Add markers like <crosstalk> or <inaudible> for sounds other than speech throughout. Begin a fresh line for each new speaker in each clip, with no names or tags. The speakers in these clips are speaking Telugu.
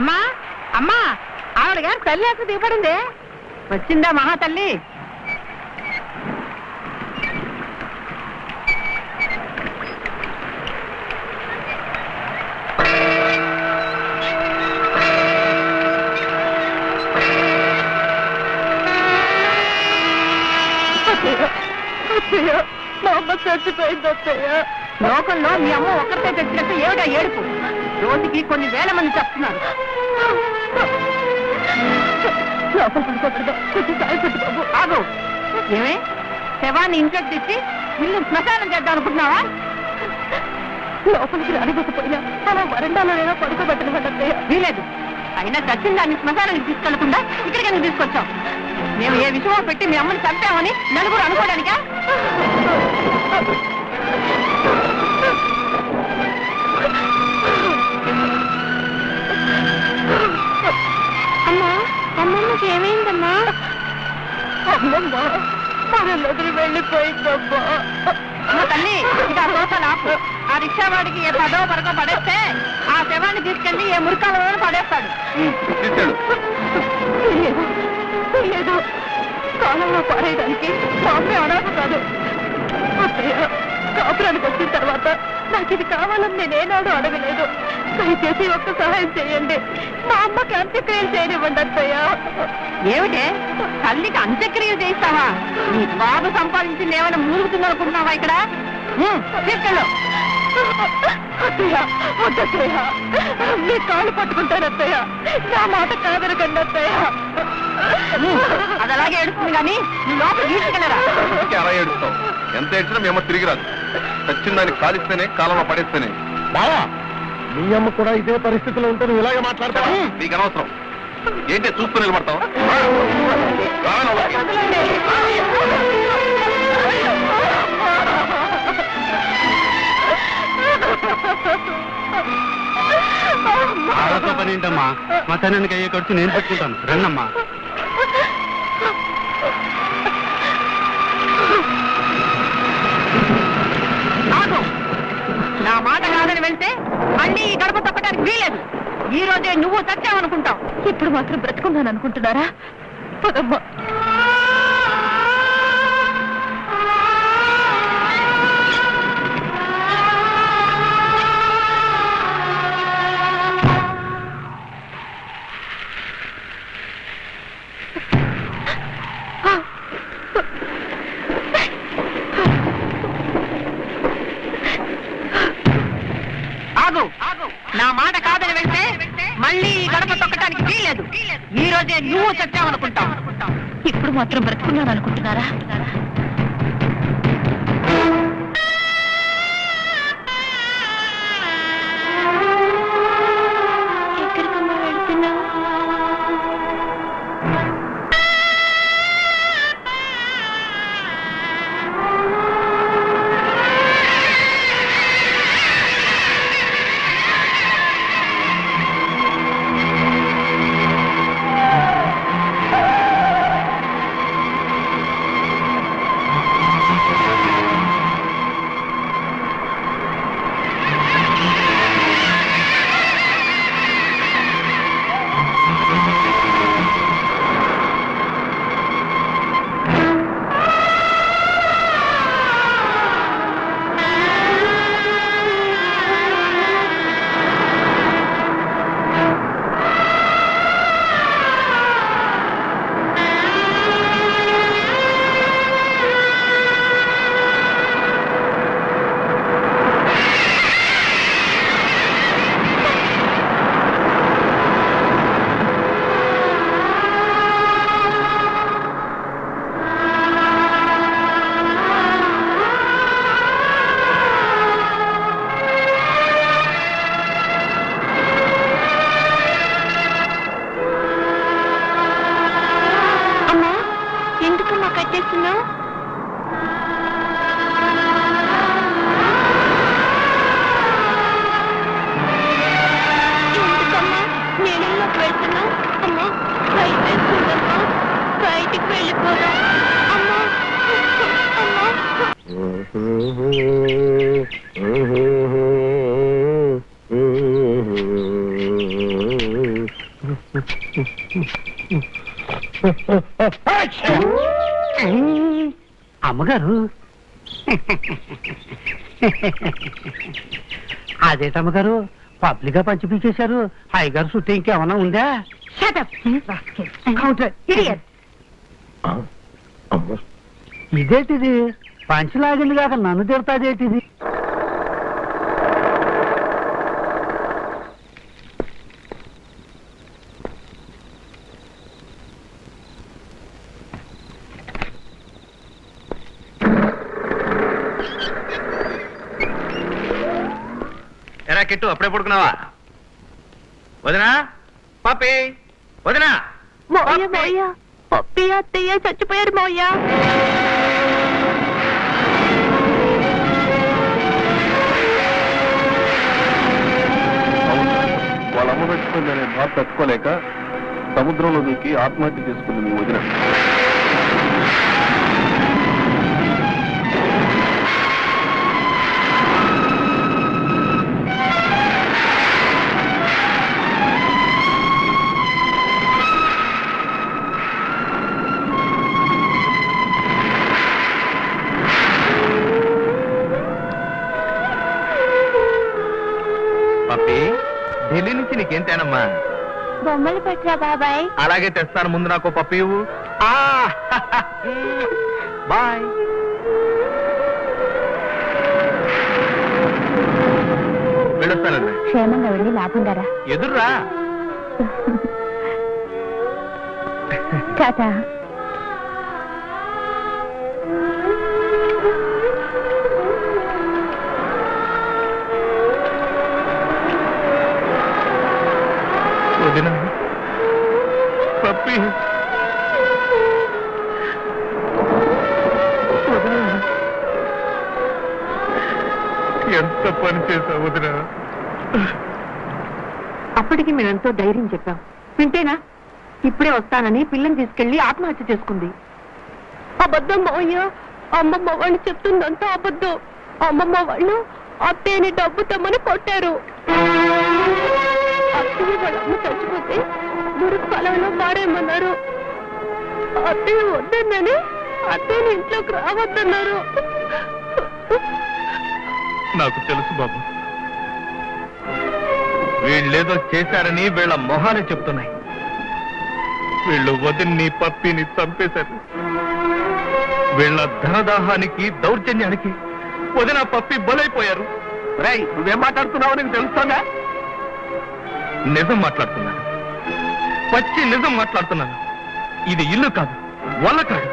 అమ్మా అమ్మా ఆవిడ గారు తల్లి అసలు దిగబడింది వచ్చిందా మహా తల్లి?
మా అమ్మ చచ్చిపోయింది
లోకంలో మీ అమ్మ ఒక్కరితో తెచ్చినట్టు ఏమిటా ఏడుపు? రోజుకి కొన్ని వేల మంది చెప్తున్నారు. ఆగు. ఏమే? శవాన్ని ఇంట్లోకి తెచ్చి ఇల్లు శ్మశానం చేద్దాం అనుకుంటున్నావా?
లోపలికి రానివ్వకపోయినా అలా వరండాలో ఏదో అత్తయ్య.
వీలేదు. అయినా చచ్చిన దాన్ని శ్మశానానికి తీసుకెళ్ళకుండా ఇక్కడికి తీసుకొచ్చాం మేము ఏ విషయమో పెట్టి మీ అమ్మని చంపామని నలుగురు అనుకోవడానికా
వదిలి వెళ్ళిపోయిందమ్మా.
అమ్మ తల్లి ఇక సోఫాలు ఆపు ఆ రిక్షా వాడికి ఏ పదో పరకో పడేస్తే ఆ శవాన్ని తీసుకెళ్ళి ఏ మురికాలలో పడేస్తాడు.
తీసుకెళ్ళు.
తెలియదు కాలంలో పారేయడానికి మా అమ్మే అనాథ కాదు. కాపురానికి వచ్చిన తర్వాత నాకు ఇది కావాలని నేనేనాడు అడగలేదు. దయచేసి ఒక్క సహాయం చేయండి. మా అమ్మకి అంత్యక్రియలు చేయనివ్వండి అత్తయ్య.
ఏమిటే? తల్లికి అంత్యక్రియలు చేయిస్తావా? నీ బాబు సంపాదించింది ఏమైనా మూలుగుతుందనుకుంటున్నావా ఇక్కడ? తీసుకెళ్ళు.
అత్తయ్య మీ కాళ్ళు పట్టుకుంటాను అత్తయ్య. నా మాట కాదనకండి అత్తయ్య.
అది అలాగే ఏడుస్తుంది కానీ లోపల తీసుకెళ్ళరా.
ఏడుస్తావు. ఎంత ఏడ్చినా మేము తిరిగి రాదు. చచ్చిన దాన్ని కాలిస్తేనే కాలంలో పడేస్తేనే.
బావా మీ అమ్మ కూడా ఇదే పరిస్థితిలో ఉంటే నువ్వు ఇలాగే మాట్లాడతావా?
నీకు అనవసరం. ఏంటి చూస్తూ నిలబడతావు?
పని ఏంటమ్మా? మతానానికి అయ్యే ఖర్చు నేను పెట్టుకుంటాను. రండమ్మా.
ఈ నువ్వు చచ్చావనుకుంటావు
ఇప్పుడు మాత్రం బ్రతుకున్నాను అనుకుంటున్నారా? పదమ్మా.
నా మాట మళ్ళీ గడప తొక్కడానికి వీలేదు ఈ రోజే నువ్వు చచ్చావనుకుంటావు
ఇప్పుడు మాత్రం బ్రతుకున్నాను అనుకుంటున్నారా <laughs>
అమ్మగారు. <laughs> అదేటమ్మగారు పబ్లిక్గా పంచి పీకేశారు. అయ్యగారు చుట్టూ ఇంకేమన్నా ఉందా?
ఇడియట్
ఇదేంటిది? పంచలాగింది కాక నన్ను తిడతాదేటిది?
ఎరా కిట్టు అప్పుడే పడుకున్నావా? వదినా? పాపి వదినా?
మోయ మోయ పప్పి అత్తయ్య చచ్చిపోయారు మోయ
వాళ్ళ అమ్మ పెట్టుకుందనే బాధ తట్టుకోలేక సముద్రంలో దూకి ఆత్మహత్య చేసుకుంది మీ వదిన. నుంచి నీకేం తేనమ్మా?
బొమ్మలు పెట్టరా బాబాయ్.
అలాగే తెస్తాను ముందు నాకు పప్పు ఇవ్వు. ఆ, బాయ్. వెళ్ళొస్తానండి.
క్షేమంగా వెళ్ళి లాభం ధర.
ఎదుర్రా.
టాటా.
ఎంత పని చేశావు వదిన.
అప్పటికి మేమెంతో ధైర్యం చెప్పాం వింటేనా? ఇప్పుడే వస్తానని పిల్లని తీసుకెళ్ళి ఆత్మహత్య చేసుకుంది.
అబద్ధం మోయ అమ్మమ్మ వాళ్ళు చెప్తుందంతా అబద్ధం. అమ్మమ్మ వాళ్ళు అత్తయ్యని డబ్బు తమ్మని కొట్టారు. అత్తయ్య వాళ్ళ చచ్చిపోతే మురుగు పొలంలో మారేయమన్నారు అత్తయ్య వద్దన్నని అత్తయ్యని ఇంట్లోకి రావద్దన్నారు.
నాకు తెలుసు బాబు. వీళ్ళేదో చేశారని వీళ్ళ మొహాలు చెప్తున్నాయి. వీళ్ళు వదిన్ని పప్పిని చంపేశారు. వీళ్ళ ధనదాహానికి దౌర్జన్యానికి వదిన పప్పి బలైపోయారు. రై నువ్వేం మాట్లాడుతున్నావు నీకు తెలుస్తుందా? నిజం మాట్లాడుతున్నాను. పచ్చి నిజం మాట్లాడుతున్నాను. ఇది ఇల్లు కాదు వల్ల కాదు.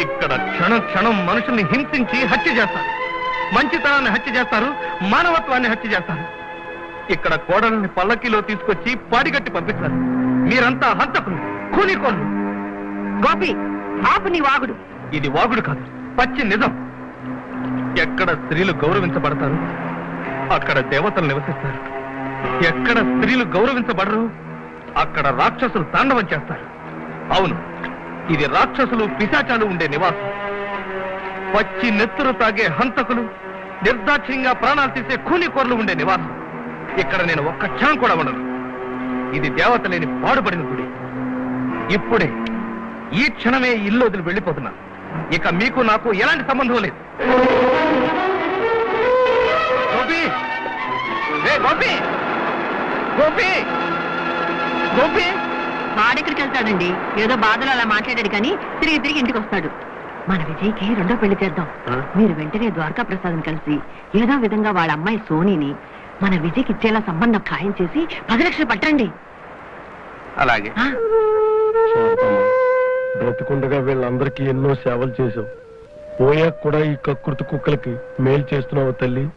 ఇక్కడ క్షణం క్షణం మనుషుల్ని హింసించి హత్య చేస్తారు. మంచితనాన్ని హత్య చేస్తారు మానవత్వాన్ని హత్య చేస్తారు. ఇక్కడ కోడల్ని పల్లకిలో తీసుకొచ్చి పాడిగట్టి పంపిస్తారు. మీరంతా హంతకులు కూలికోళ్ళు.
గోపి ఆపు నీ వాగుడు.
ఇది వాగుడు కాదు పచ్చి నిజం. ఎక్కడ స్త్రీలు గౌరవించబడతారు అక్కడ దేవతలు నివసిస్తారు. ఎక్కడ స్త్రీలు గౌరవించబడరు అక్కడ రాక్షసులు తాండవం చేస్తారు. అవును ఇది రాక్షసులు పిశాచాలు ఉండే నివాసం. పచ్చి నెత్తురు తాగే హంతకులు నిర్దాక్ష్యంగా ప్రాణాలు తీసే కూలికోర్లు ఉండే నివాసం. ఇక్కడ నేను ఒక్క క్షణం కూడా ఉండను. ఇది దేవత లేని పాడుపడిన గుడి. ఇప్పుడే ఈ క్షణమే ఇల్లు వదిలి వెళ్ళిపోతున్నా. ఇక మీకు నాకు ఎలాంటి సంబంధం లేదు. గోపి! గోపి! గోపి! గోపి!
వాడెక్కడికి వెళ్తాడండి? ఏదో బాధలు అలా మాట్లాడాడు కానీ తిరిగి తిరిగి ఇంటికి వస్తాడు. మన విజయ్కి రెండో పెళ్ళి చేద్దాం. మీరు వెంటనే ద్వారకా ప్రసాదం కలిసి ఏదో విధంగా వాళ్ళ అమ్మాయి సోనీని మన విజయ్కి ఇచ్చేలా సంబంధం ఖాయం చేసి పది లక్షలు పట్టండి.
అలాగే?
బ్రతికుండగా వీళ్ళందరికీ ఎన్నో సేవలు చేశావు. పోయాక కూడా ఈ కకృతి కుక్కలకి మేలు చేస్తున్నావు తల్లి?